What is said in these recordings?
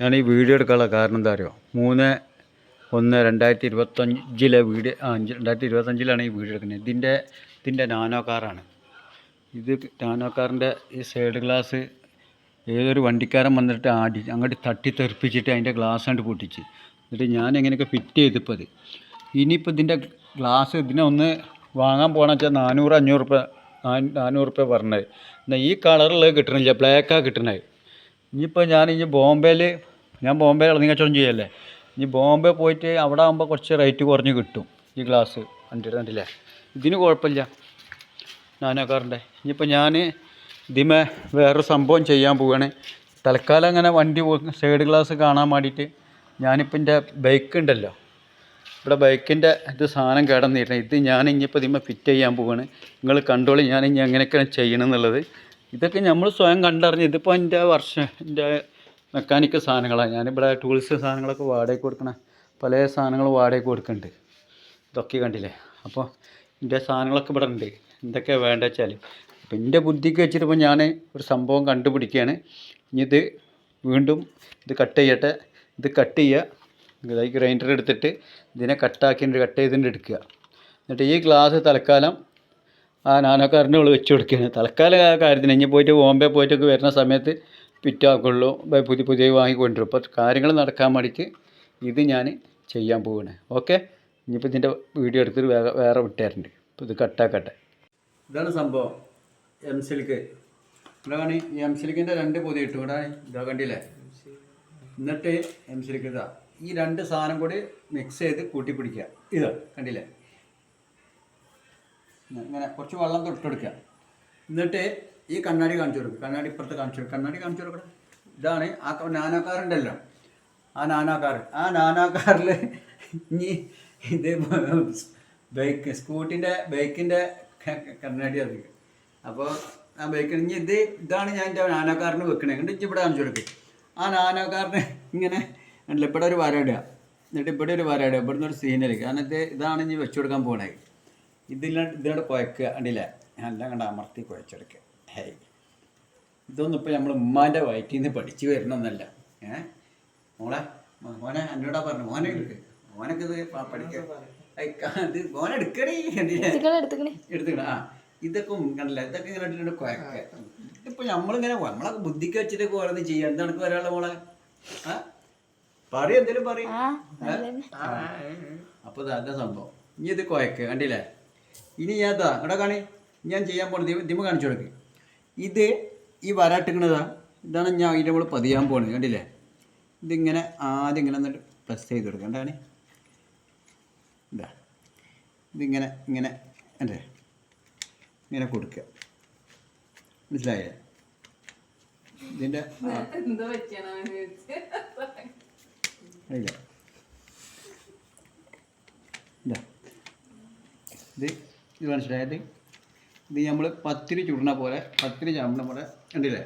ഞാൻ ഈ വീഡിയോ എടുക്കാനുള്ള കാരണം എന്താ അറിയോ? മൂന്ന് ഒന്ന് രണ്ടായിരത്തി ഇരുപത്തഞ്ചിലെ വീഡിയോ അഞ്ച് രണ്ടായിരത്തി ഇരുപത്തഞ്ചിലാണ് ഈ വീഡിയോ എടുക്കുന്നത്. ഇതിന്റെ ഇതിന്റെ നാനോ കാറാണ്. ഇത് നാനോ കാറിന്റെ ഈ സൈഡ് ഗ്ലാസ് ഏതൊരു വണ്ടിക്കാരൻ വന്നിട്ട് ആടി അങ്ങോട്ട് തട്ടി തെറിപ്പിച്ചിട്ട് അതിന്റെ ഗ്ലാസ് കണ്ട് പൊട്ടിച്ച്. എന്നിട്ട് ഞാൻ എങ്ങനെയൊക്കെ ഫിറ്റ് ചെയ്തിപ്പോൾ അത്? ഇനിയിപ്പോൾ ഇതിന്റെ ഗ്ലാസ് ഇതിനെ ഒന്ന് വാങ്ങാൻ പോകണമെന്ന് വെച്ചാൽ നാനൂറ് അഞ്ഞൂറ് റുപ്യ നാനൂറ് റുപ്യ പറഞ്ഞത്. എന്നാൽ ഈ കളറുള്ളത് കിട്ടണില്ല ബ്ലാക്കാണ് കിട്ടണത്. ഇനിയിപ്പോൾ ഞാൻ ഇനി ബോംബെയിൽ ഞാൻ ബോംബെയിൽ ഇളനീ കച്ചവടം ചെയ്യല്ലേ? ഇനി ബോംബെ പോയിട്ട് അവിടെ ആകുമ്പോൾ കുറച്ച് റേറ്റ് കുറഞ്ഞ് കിട്ടും ഈ ഗ്ലാസ് കണ്ടിട്ട് കണ്ടില്ലേ? ഇതിന് കുഴപ്പമില്ല. നാനോക്കാറിന്റെ ഇനിയിപ്പോൾ ഞാൻ ഇതിമേ വേറൊരു സംഭവം ചെയ്യാൻ പോവുകയാണ് തൽക്കാലം അങ്ങനെ വണ്ടി സൈഡ് ഗ്ലാസ് കാണാൻ വേണ്ടിയിട്ട് ഞാനിപ്പോൾ എന്റെ ബൈക്ക് ഉണ്ടല്ലോ. ഇവിടെ ബൈക്കിന്റെ ഇത് സാധനം കിടന്നിരുന്നത് ഇത് ഞാൻ ഇനിയിപ്പോൾ ഇതിമേ ഫിറ്റ് ചെയ്യാൻ പോവുകയാണ് നിങ്ങൾ കണ്ടോളി ഞാൻ ഇനി എങ്ങനെയൊക്കെയാണ് ചെയ്യണം എന്നുള്ളത് ഇതൊക്കെ നമ്മൾ സ്വയം കണ്ടറിഞ്ഞ് ഇതിപ്പോൾ എന്റെ വർഷം എന്റെ മെക്കാനിക്കൽ സാധനങ്ങളാണ് ഞാനിവിടെ ടൂൾസ് സാധനങ്ങളൊക്കെ വാടകയ്ക്ക് കൊടുക്കണ പല സാധനങ്ങളും വാടകയ്ക്ക് കൊടുക്കുന്നുണ്ട് ഇതൊക്കെ കണ്ടില്ലേ? അപ്പോൾ എന്റെ സാധനങ്ങളൊക്കെ ഇവിടെ ഉണ്ട് എന്തൊക്കെയാണ് വേണ്ടത് വെച്ചാൽ അപ്പം എന്റെ ബുദ്ധിക്ക് വെച്ചിട്ടിപ്പോൾ ഞാൻ ഒരു സംഭവം കണ്ടുപിടിക്കുകയാണ് ഇനി ഇത് വീണ്ടും ഇത് കട്ട് ചെയ്യട്ടെ. ഇത് കട്ട് ചെയ്യുക ഈ ഗ്രൈൻഡർ എടുത്തിട്ട് ഇതിനെ കട്ടാക്കിയിട്ട് കട്ട് ചെയ്തിട്ട് എടുക്കുക. എന്നിട്ട് ഈ ഗ്ലാസ് തൽക്കാലം ആ നാനോക്കാരന്റെ ഉള്ളിൽ വെച്ച് കൊടുക്കുകയാണ്. തൽക്കാലം ആ കാര്യത്തിന് ഇനി പോയിട്ട് ബോംബെ പോയിട്ടൊക്കെ വരുന്ന സമയത്ത് പിറ്റാക്കുള്ളൂ പുതിയ പുതിയ വാങ്ങിക്കൊണ്ടിരും. അപ്പോൾ കാര്യങ്ങൾ നടക്കാൻ വേണ്ടിയിട്ട് ഇത് ഞാൻ ചെയ്യാൻ പോവുകയാണ്. ഓക്കെ? ഇനിയിപ്പോൾ ഇതിന്റെ വീഡിയോ എടുത്തിട്ട് വേറെ വേറെ വിട്ടുതരുന്നുണ്ട് ഇപ്പോൾ ഇത് കട്ടാക്കട്ടെ. ഇതാണ് സംഭവം. എം സിൽക്ക് ഇവിടെ കാണി എം സിൽക്കിന്റെ രണ്ട് പൊതി ഇട്ടു ഇവിടെ ഇതാ കണ്ടില്ലേ? എന്നിട്ട് എം സിൽക്ക് ഇതാ. ഈ രണ്ട് സാധനം കൂടി മിക്സ് ചെയ്ത് കൂട്ടി പിടിക്കുക ഇതാ കണ്ടില്ലേ? ഇങ്ങനെ കുറച്ച് വെള്ളം തൊട്ടെടുക്കുക എന്നിട്ട് ഈ കണ്ണാടി കാണിച്ചു കൊടുക്കും. കണ്ണാടി ഇപ്പുറത്ത് കാണിച്ചു കൊടുക്കും. കണ്ണാടി കാണിച്ചു കൊടുക്കണം ഇതാണ് ആ നാനാക്കാറുണ്ടല്ലോ ആ നാനാക്കാർ ആ നാനാക്കാറിൽ ഇനി ഇത് ബൈക്ക് സ്കൂട്ടിന്റെ ബൈക്കിന്റെ കണ്ണാടി അത്. അപ്പോൾ ആ ബൈക്കിന് ഇനി ഇത് ഇതാണ് ഞാൻ എന്റെ നാനാക്കാറിന് വെക്കണേ. എന്നിട്ട് ഇവിടെ കാണിച്ചു കൊടുക്കും. ആ നാനാക്കാറിന് ഇങ്ങനെ ഇവിടെ ഒരു വരയിടുക എന്നിട്ട് ഇവിടെ ഒരു വരയിടുക ഇവിടെ ഇവിടുന്ന് ഒരു സീനറി കാരണം ഇത് ഇതാണ് ഇനി വെച്ചു കൊടുക്കാൻ പോകണേ ഇതില്ല ഇതിനോട് കുഴക്കുക കണ്ടില്ലേ എല്ലാം കണ്ട അമർത്തി കുഴച്ചെടുക്കുക ഹേയ്. ഇതൊന്നും ഇപ്പോൾ നമ്മൾ ഉമ്മാന്റെ വയറ്റിൽ നിന്ന് പഠിച്ചു വരണമെന്നല്ല ഏ? മോളെ മോനെ എന്നോടാ പറഞ്ഞു? മോനെ എടുക്ക്. മോനൊക്കെ ഇത് പ- പഠിക്കുക ഐ, മോനെ എടുക്കണേ എടുത്തുക്കണേ ആ ഇതൊക്കെ കണ്ടില്ല? ഇതൊക്കെ ഇങ്ങനെ ഇട്ടിട്ട് കുഴക്കുക ഇതിപ്പോൾ നമ്മളിങ്ങനെ നമ്മളെ ബുദ്ധിക്ക് വെച്ചിട്ട് ഓരോന്ന് ചെയ്യുക എന്താണ് ഒരാളെ മോളെ? ആ? പറയും എന്തേലും പറയും. അപ്പൊ അതാ സംഭവം. ഇനി ഇത് കുഴക്കുക കണ്ടില്ലേ? ഇനി ഞാൻ ഇതാ ഇവിടെ കാണി ഞാൻ ചെയ്യാൻ പോണത് ദിമ- ദിമ കാണിച്ചു കൊടുക്ക്. ഇത് ഈ വരാട്ടിക്കണതാ ഇതാണ് ഞാൻ ഇതിന്റെ കൂടെ പതിയാൻ പോണത് കണ്ടില്ലേ? ഇതിങ്ങനെ ആദ്യം ഇങ്ങനെ എന്നിട്ട് പ്രസ് ചെയ്ത് കൊടുക്കുക കണ്ടാണ് ഇതാ ഇതിങ്ങനെ ഇങ്ങനെ അല്ലേ? ഇങ്ങനെ കൊടുക്കുക മനസ്സിലായേ ഇതിന്റെ ഇല്ല ഇതാ ഇത് ഇത് മനസ്സിലായത് ഇത് നമ്മൾ പത്തിരി ചുടണ പോലെ പത്തിരി ചാമ്പണ പോലെ കണ്ടില്ലേ?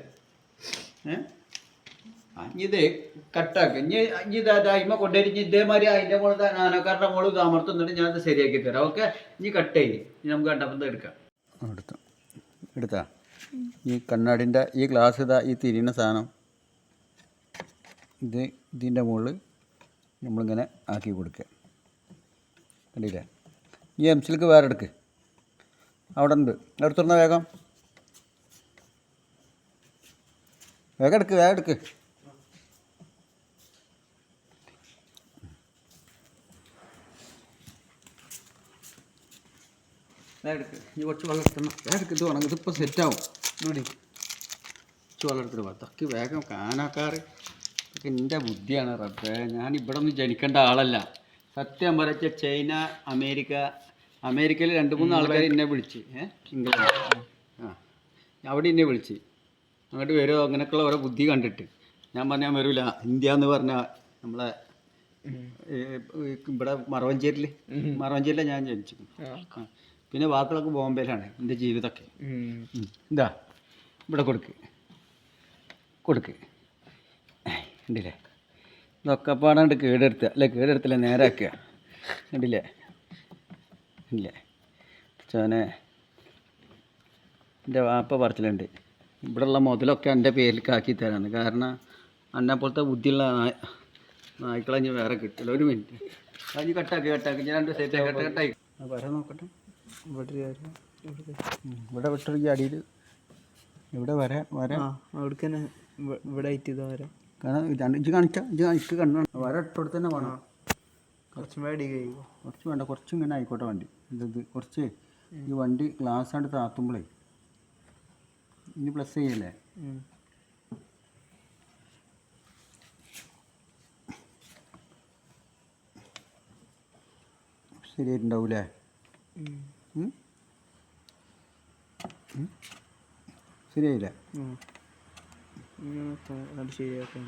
ഇത് കട്ടാക്കുക ഇനി ഇനി ഇതായ്മ കൊണ്ടുവരിഞ്ഞ് ഇതേമാതിരി അതിന്റെ മുകളിൽ നാനക്കാരുടെ മുകളിൽ ഇത് അമർത്തുന്നുണ്ട് ഞാനത് ശരിയാക്കി തരാം. ഓക്കെ? ഇനി കട്ട് ഇനി നമുക്ക് കണ്ടപ്പം എടുക്കാം. എടുത്തു. എടുത്താ? ഈ കണ്ണാടിന്റെ ഈ ഗ്ലാസ് ഇതാ ഈ തിരിയുന്ന സാധനം. ഇത് ഇതിന്റെ മുകളിൽ നമ്മളിങ്ങനെ ആക്കി കൊടുക്കുക. കണ്ടില്ലേ? ഈ എം സിൽക്ക് വേറെ എടുക്ക്. അവിടെ ഉണ്ട്. എടുത്തുന്ന വേഗം? വേഗം എടുക്ക് വേഗം എടുക്ക്. വേഗം എടുക്ക്. ഇനി കുറച്ച് വെള്ളം എടുക്കണം വേഗം എടുക്ക്. ഇത് വേണം. ഇതിപ്പോൾ സെറ്റാവും ഇവിടെ കുറച്ച് വെള്ളം എടുത്തിട്ട് വാ. വേഗം കാനാക്കാറ് ഇതൊക്കെ എന്റെ ബുദ്ധിയാണ് റബ്ബേ. ഞാൻ ഇവിടെ ഒന്നും ജനിക്കേണ്ട ആളല്ല. സത്യം പറച്ച ചൈന അമേരിക്ക അമേരിക്കയിൽ രണ്ട് മൂന്ന് ആൾക്കാർ എന്നെ വിളിച്ച്. ഏഹ് ഇംഗ്ലണ്ട്. ആ. അവിടെ എന്നെ വിളിച്ച്. അങ്ങോട്ട് വരുമോ അങ്ങനെയൊക്കെയുള്ള ഓരോ ബുദ്ധി കണ്ടിട്ട്. ഞാൻ പറഞ്ഞാൽ വരില്ല ഇന്ത്യ എന്ന് പറഞ്ഞാൽ നമ്മളെ ഇവിടെ മറവഞ്ചേരിയിൽ മറവഞ്ചേരിയിലെ ഞാൻ ജനിച്ചു പിന്നെ വാക്കുകളൊക്കെ ബോംബെയിലാണ് എന്റെ ജീവിതമൊക്കെ. എന്താ ഇവിടെ കൊടുക്ക്. കൊടുക്ക്. ഉണ്ടല്ലേ ഇതൊക്കെ പാടാണ്ട് കേടെടുത്തുക അല്ലെ കേടെടുത്തില്ല നേരാക്കുക. കണ്ടില്ലേ? ഇല്ലേ. ചോനെ എന്റെ വാപ്പ പറച്ചിലുണ്ട്. ഇവിടെയുള്ള മുതലൊക്കെ എന്റെ പേരിൽ കാക്കി തരാന്ന്. കാരണം അന്നെ പോലത്തെ ബുദ്ധിയുള്ള നായ്ക്കളഞ്ഞ് നായ്ക്കളെ വേറെ കിട്ടില്ല. ഒരു മിനിറ്റ്. അത് കട്ടാക്കി കട്ടാക്കി. ഞാൻ രണ്ട് സൈറ്റ് കട്ട് കട്ടായി വരാൻ നോക്കട്ടെ. ഇവിടെ ഇവിടെ. വിട്ടൊരു അടിയിൽ ഇവിടെ വരെ വരെ. അവിടേക്ക് തന്നെ ഇവിടെ ആയിട്ട് ഇതാ വരാം. കാരണം ഇത് കാണിച്ചാൽ കാണിച്ച ഇഞ്ച് കാണിച്ച് കണ്ണു വര ഇട്ടോടത്ത് തന്നെ വേണം കുറച്ചും അടി കഴിയുമോ കുറച്ച് വേണ്ട കുറച്ച് ഇങ്ങനെ ആയിക്കോട്ടെ വണ്ടി. ഇത് കുറച്ച് ഈ വണ്ടി ഗ്ലാസ് ആയിട്ട് താത്തുമ്പോഴേ ഇനി പ്ലസ് ചെയ്യല്ലേ? ശരിയായിട്ടുണ്ടാവൂലേ? ശരിയായില്ല? ശരിയാക്കാൻ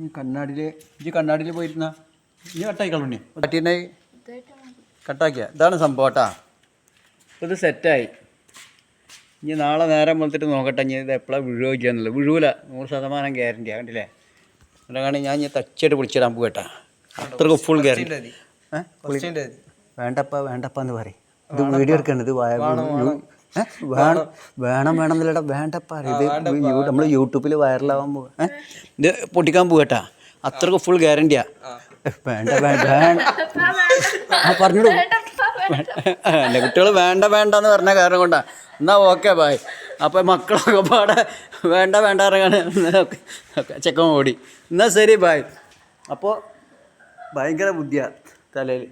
ഈ കണ്ണാടിയിൽ ഈ കണ്ണാടിയിൽ പോയിരുന്ന? ഈ കട്ടാക്കി കളഞ്ഞേ കട്ടീനെ കട്ടാക്കിയ. ഇതാണ് സംഭവം കേട്ടാ. ഇത് സെറ്റായി. ഇനി നാളെ നേരം വന്നിട്ട് നോക്കട്ടെ. ഇനി ഇത് എപ്പോഴാണ് വിഴുവോ ചെയ്യാന്നുള്ളത് വിഴുവില്ല നൂറ് ശതമാനം ഗ്യാരണ്ടിയാ. കണ്ടില്ലേ? അതുകൊണ്ടാണ് ഞാൻ ഇനി തച്ചായിട്ട് വിളിച്ചിടാൻ പോകട്ടാ അത്രയ്ക്ക് ഫുൾ ഗ്യാരണ്ടി. വേണ്ടപ്പ വേണ്ടപ്പ എന്ന് പറയും. ഇത് വീഡിയോ എടുക്കണം ഇത് വയ- ഏ? വേണം വേണം വേണം എന്നല്ലടാ വേണ്ടപ്പ. ഇത് നമ്മൾ യൂട്യൂബിൽ വൈറലാവാൻ പോവാ. ഏ? ഇത് പൊട്ടിക്കാൻ പോകട്ടാ അത്രയ്ക്ക് ഫുൾ ഗ്യാരണ്ടിയാ വേണ്ട വേണ്ട ആ പറഞ്ഞോളൂ. അല്ല കുട്ടികൾ വേണ്ട വേണ്ട എന്ന് പറഞ്ഞ കാരണം കൊണ്ടാ. എന്നാ ഓക്കെ ബായ് അപ്പൊ മക്കളൊക്കെ പാടെ വേണ്ട വേണ്ട ഇറങ്ങാൻ ചെക്കൻ ഓടി. എന്നാ ശരി ബായ് അപ്പോൾ ഭയങ്കര ബുദ്ധിയാ തലയിൽ